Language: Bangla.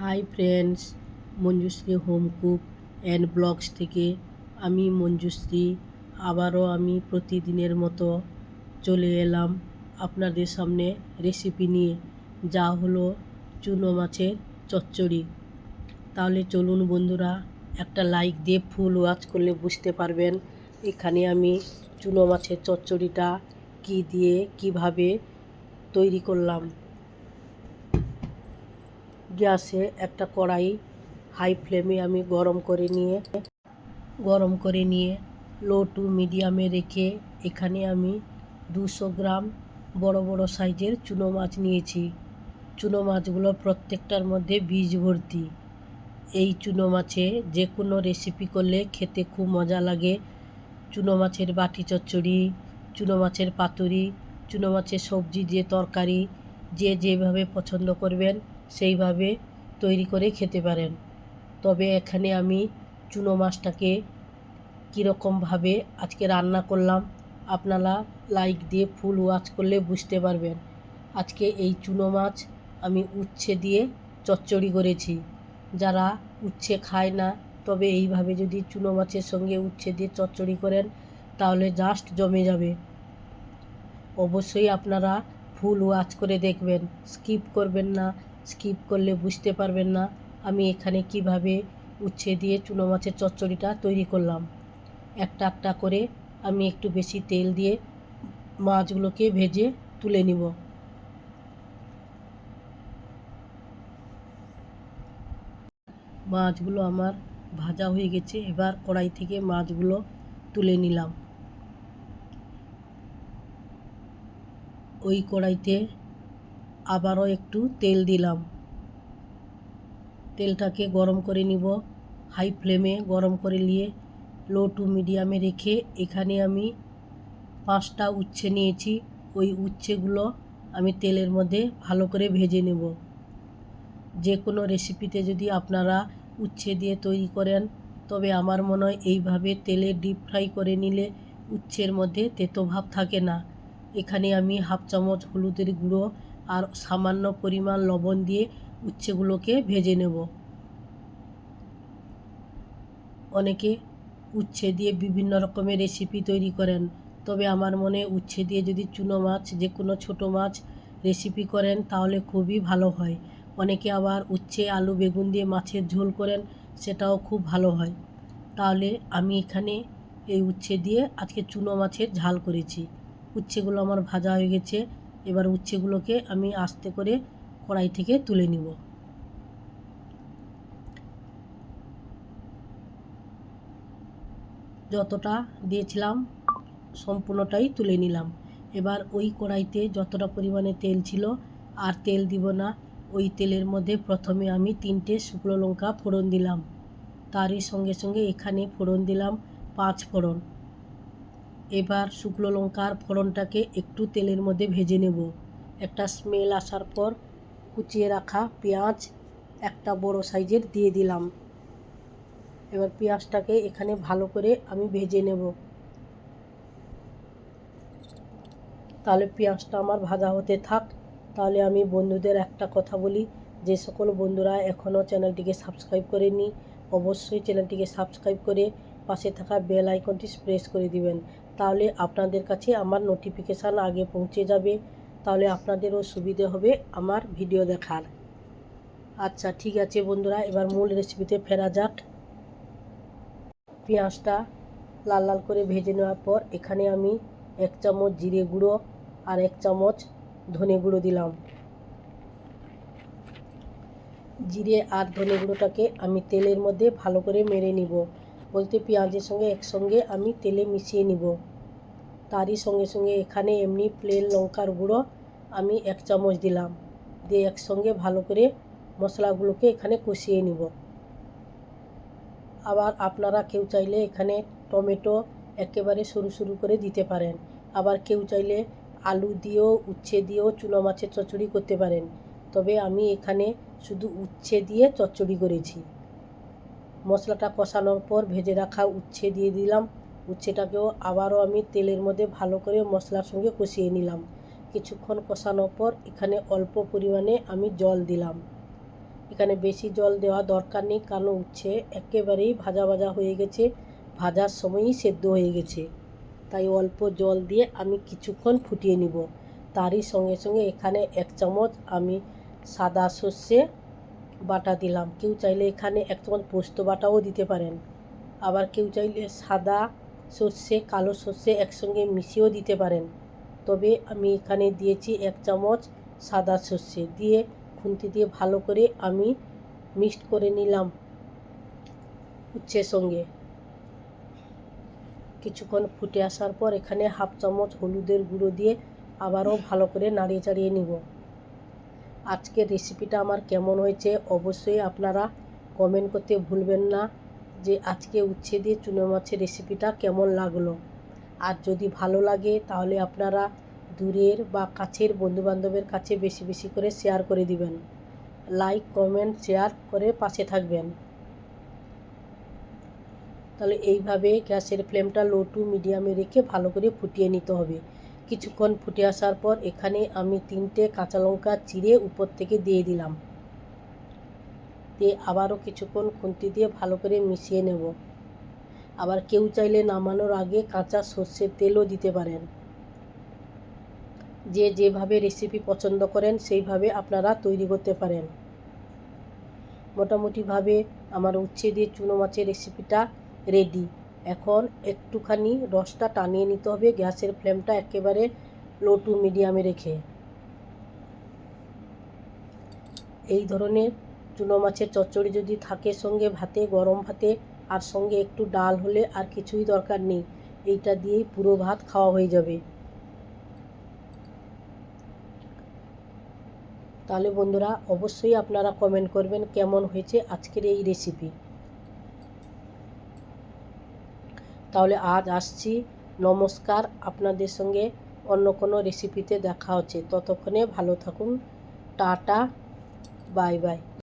Hi friends Manjushree home cook and blogs থেকে আমি মঞ্জুশ্রী। আবারও আমি প্রতিদিনের মতো চলে এলাম আপনাদের সামনে রেসিপি নিয়ে, যা হলো চুনো মাছের চচ্চড়ি। তাহলে চলুন বন্ধুরা, একটা লাইক দিয়ে ফুল ওয়াচ করলে বুঝতে পারবেন এখানে আমি চুনো মাছের চচ্চড়িটা কী দিয়ে, কীভাবে তৈরি করলাম। গ্যাসে একটা কড়াই হাই ফ্লেমে আমি গরম করে নিয়ে, গরম করে নিয়ে লো টু মিডিয়ামে রেখে এখানে আমি দুশো গ্রাম বড় বড় সাইজের চুনো মাছ নিয়েছি। চুনো মাছগুলো প্রত্যেকটার মধ্যে বীজ ভর্তি। এই চুনো মাছে যে কোনো রেসিপি করলে খেতে খুব মজা লাগে। চুনো মাছের বাটি চচ্চড়ি, চুনো মাছের পাতুরি, চুনো মাছের সবজি দিয়ে তরকারি, যে যেভাবে পছন্দ করবেন সেইভাবে তৈরি করে খেতে পারেন। তবে এখানে আমি চুনো মাছটাকে কীরকমভাবে আজকে রান্না করলাম, আপনারা লাইক দিয়ে ফুল ওয়াচ করলে বুঝতে পারবেন। আজকে এই চুনো মাছ আমি উচ্ছে দিয়ে চচ্চড়ি করেছি। যারা উচ্ছে খায় না, তবে এইভাবে যদি চুনো মাছের সঙ্গে উচ্ছে দিয়ে চচ্চড়ি করেন, তাহলে জাস্ট জমে যাবে। অবশ্যই আপনারা ফুল ওয়াচ করে দেখবেন। স্কিপ করবেন না স্কিপ করলে বুঝতে পারবেন না, আমি এখানে কীভাবে উচ্ছে দিয়ে চুনো মাছের চচ্চড়িটা তৈরি করলাম। একটা একটা করে আমি একটু বেশি তেল দিয়ে মাছগুলোকে ভেজে তুলে নিব। মাছগুলো আমার ভাজা হয়ে গেছে, এবার কড়াই থেকে মাছগুলো তুলে নিলাম। ওই কড়াইতে আবারও একটু তেল দিলাম। তেলটাকে গরম করে নিব। হাই ফ্লেমে গরম করে নিয়ে লো টু মিডিয়ামে রেখে এখানে আমি পাঁচটা উচ্ছে নিয়েছি। ওই উচ্ছেগুলো আমি তেলের মধ্যে ভালো করে ভেজে নেব। যে কোনো রেসিপিতে যদি আপনারা উচ্ছে দিয়ে তৈরি করেন, তবে আমার মনে হয় এইভাবে তেলে ডিপ ফ্রাই করে নিলে উচ্ছের মধ্যে তেতো ভাব থাকে না। এখানে আমি হাফ চামচ হলুদের গুঁড়ো আর সামান্য পরিমাণ লবণ দিয়ে উচ্ছেগুলোকে ভেজে নেব। অনেকে উচ্ছে দিয়ে বিভিন্ন রকমের রেসিপি তৈরি করেন, তবে আমার মনে উচ্ছে দিয়ে যদি চুনো মাছ যে কোনো ছোটো মাছ রেসিপি করেন তাহলে খুবই ভালো হয়। অনেকে আবার উচ্ছে, আলু, বেগুন দিয়ে মাছের ঝোল করেন, সেটাও খুব ভালো হয়। তাহলে আমি এখানে এই উচ্ছে দিয়ে আজকে চুনো মাছের ঝাল করেছি। উচ্ছেগুলো আমার ভাজা হয়ে গেছে এবার উচ্ছেগুলোকে আমি আস্তে করে কড়াই থেকে তুলে নিব। যতটা দিয়েছিলাম সম্পূর্ণটাই তুলে নিলাম। এবার ওই কড়াইতে যতটা পরিমাণে তেল ছিল, আর তেল দিব না, ওই তেলের মধ্যে প্রথমে আমি তিনটে শুকনো লঙ্কা ফোড়ন দিলাম। তারই সঙ্গে সঙ্গে এখানে ফোড়ন দিলাম পাঁচ ফোড়ন। এবার শুকনো লঙ্কার ফোড়নটাকে একটু তেলের মধ্যে ভেজে নেব। একটা স্মেল আসার পর কুচিয়ে রাখা পেঁয়াজ একটা বড় সাইজের দিয়ে দিলাম। এবার পেঁয়াজটাকে এখানে ভালো করে আমি ভেজে নেব। তাহলে পেঁয়াজটা আমার ভাজা হতে থাক। তাহলে আমি বন্ধুদের একটা কথা বলি, যে সকল বন্ধুরা এখনও চ্যানেলটিকে সাবস্ক্রাইব করেনি অবশ্যই চ্যানেলটিকে সাবস্ক্রাইব করে পাশে থাকা বেল আইকনটি প্রেস করে দিবেন। তাহলে আপনাদের কাছে আমার নোটিফিকেশান আগে পৌঁছে যাবে। তাহলে আপনাদেরও সুবিধে হবে আমার ভিডিও দেখার। আচ্ছা ঠিক আছে বন্ধুরা, এবার মূল রেসিপিতে ফেরা যাক। পেঁয়াজটা লাল লাল করে ভেজে নেওয়ার পর এখানে আমি এক চামচ জিরে গুঁড়ো আর এক চামচ ধনে গুঁড়ো দিলাম। জিরে আর ধনে গুঁড়োটাকে আমি তেলের মধ্যে ভালো করে মেরে নিব। বলতে পেঁয়াজের সঙ্গে একসঙ্গে আমি তেলে মিশিয়ে নিব। তারই সঙ্গে সঙ্গে এখানে এমনি প্লেন লঙ্কার গুঁড়ো আমি এক চামচ দিলাম। দিয়ে একসঙ্গে ভালো করে মশলাগুলোকে এখানে কষিয়ে নিব। আবার আপনারা কেউ চাইলে এখানে টমেটো একেবারে সরু সরু করে দিতে পারেন। আবার কেউ চাইলে আলু দিয়েও, উচ্ছে দিয়েও, চুনো মাছের চচ্চড়ি করতে পারেন। তবে আমি এখানে শুধু উচ্ছে দিয়ে চচ্চড়ি করেছি। মশলাটা কষানোর পর ভেজে রাখা উচ্ছে দিয়ে দিলাম। উচ্ছেটাকেও আবারও আমি তেলের মধ্যে ভালো করে মশলার সঙ্গে কষিয়ে নিলাম। কিছুক্ষণ কষানোর পর এখানে অল্প পরিমাণে আমি জল দিলাম। এখানে বেশি জল দেওয়া দরকার নেই কারণ উচ্ছে একেবারেই ভাজা ভাজা হয়ে গেছে, ভাজার সময়ই সেদ্ধ হয়ে গেছে। তাই অল্প জল দিয়ে আমি কিছুক্ষণ ফুটিয়ে নিব। তারই সঙ্গে সঙ্গে এখানে এক চামচ আমি সাদা সর্ষে বাটা দিলাম। কেউ চাইলে এখানে এক চামচ পোস্ত বাটাও দিতে পারেন। আবার কেউ চাইলে সাদা সর্ষে, কালো সর্ষে একসঙ্গে মিশিয়েও দিতে পারেন। তবে আমি এখানে দিয়েছি এক চামচ সাদা সর্ষে। দিয়ে খুন্তি দিয়ে ভালো করে আমি মিক্সড করে নিলাম উচ্ছের সঙ্গে। কিছুক্ষণ ফুটে আসার পর এখানে হাফ চামচ হলুদের গুঁড়ো দিয়ে আবারও ভালো করে নাড়িয়ে চাড়িয়ে নিব। আজকের রেসিপিটা আমার কেমন হয়েছে অবশ্যই আপনারা কমেন্ট করতে ভুলবেন না। যে আজকে উচ্ছে দিয়ে চুনো মাছের রেসিপিটা কেমন লাগল? আর যদি ভালো লাগে, তাহলে আপনারা দূরের বা কাছের বন্ধুবান্ধবের কাছে বেশি বেশি করে শেয়ার করে দিবেন। লাইক কমেন্ট শেয়ার করে পাশে থাকবেন। তাহলে এইভাবে গ্যাসের ফ্লেমটা লো টু মিডিয়ামে রেখে ভালো করে ফুটিয়ে নিতে হবে। কিছুক্ষণ ফুটে আসার পর এখানে আমি তিনটে কাঁচা লঙ্কা চিড়ে উপর থেকে দিয়ে দিলাম। দিয়ে আবারও কিছুক্ষণ খুন্তি দিয়ে ভালো করে মিশিয়ে নেব। আবার কেউ চাইলে নামানোর আগে কাঁচা সর্ষের তেলও দিতে পারেন। যে যেভাবে রেসিপি পছন্দ করেন, সেইভাবে আপনারা তৈরি করতে পারেন। মোটামুটিভাবে আমার উচ্ছে দিয়ে চুনো মাছের রেসিপিটা রেডি এখন একটুখানি রসটা টানিয়ে নিতে হবে, গ্যাসের ফ্লেমটা একেবারে লো টু মিডিয়ামে রেখে। এই ধরনের চুনো মাছের চচ্চড়ি যদি থাকে সঙ্গে ভাতে, গরম ভাতে আর সঙ্গে একটু ডাল হলে আর কিছুই দরকার নেই। এইটা দিয়েই পুরো ভাত খাওয়া হয়ে যাবে। তাহলে বন্ধুরা, অবশ্যই আপনারা কমেন্ট করবেন কেমন হয়েছে আজকের এই রেসিপি তাহলে আজ আসছি। নমস্কার, আপনাদের সঙ্গে অন্য কোনো রেসিপিতে দেখা হচ্ছে। ততক্ষণে ভালো থাকুন। Tata, bye bye.